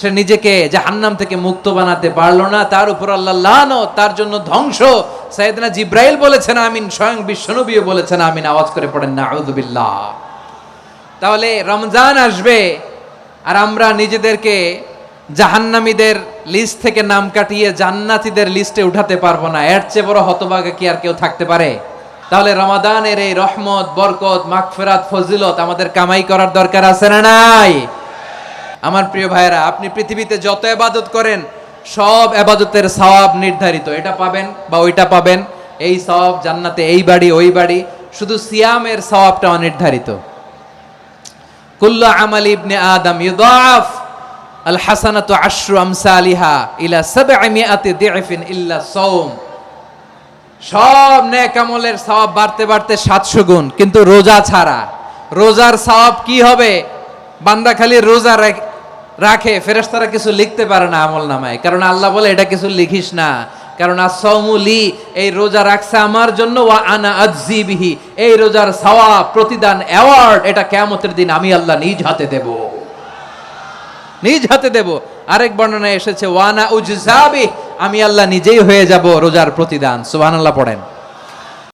সে নিজেকে জাহান্নাম থেকে মুক্ত বানাতে পারল না। তার উপর আল্লাহ লানো তার জন্য ধ্বংস। সাইয়েদনা জিব্রাইল বলেছেন, আমিন। স্বয়ং বিশ্বনবীও বলেছেন, আমিন। আওয়াজ করে পড়েন না আউযুবিল্লাহ তাহলে রমজান আসবে, আর আমরা নিজেদেরকে জাহান্নামীদের লিস্ট থেকে নাম কাটিয়ে জান্নাতীদের লিস্টে উঠাতে পারব না। এর চেয়ে বড় হতভাগা কি আর কেউ থাকতে পারে? তাহলে রমাদানের এই রহমত, বরকত, মাগফিরাত, ফজিলত আমাদের কামাই করার দরকার আছে না নাই? আমার প্রিয় ভাইয়েরা, আপনি পৃথিবীতে যত এবাদত করেন, সব এবাদতের সওয়াব নির্ধারিত। এটা পাবেন বা ওইটা পাবেন। এই সওয়াব জান্নাতে, এই বাড়ি, ওই বাড়ি, শুধু সিয়ামের সওয়াবটা অনির্ধারিত। কুল্লু আমাল ইবনে আদম ইউদাফ আল হাসানাতু আশরু আমসালিহা ইলা সাবঈমিআতি দিফিন ইল্লা সাওম। সব নেক আমলের সওয়াব বাড়তে বাড়তে 700 গুণ, কিন্তু রোজা ছাড়া। রোজার সওয়াব কি হবে? বান্দা খালি রোজা রাখ- ফেরেশতারা কিছু লিখতে পারে না আমল নামায়। কারণ আল্লাহ বলে, এটা কিছু লিখিস না। কারণ আসৌমুলি এই রোজা রাখছে আমার জন্য, ওয়া আনা আজজি বিহি। এই রোজার সওয়াব, প্রতিদান অ্যাওয়ার্ড এটা কেয়ামতের দিন আমি আল্লাহ নিজ হাতে দেব। নিজ হাতে দেব। আরেক বর্ণনায় এসেছে ওয়ানা উজজাবি আমি আল্লাহ নিজেই হয়ে যাব রোজার প্রতিদান। সুবহানাল্লাহ পড়েন।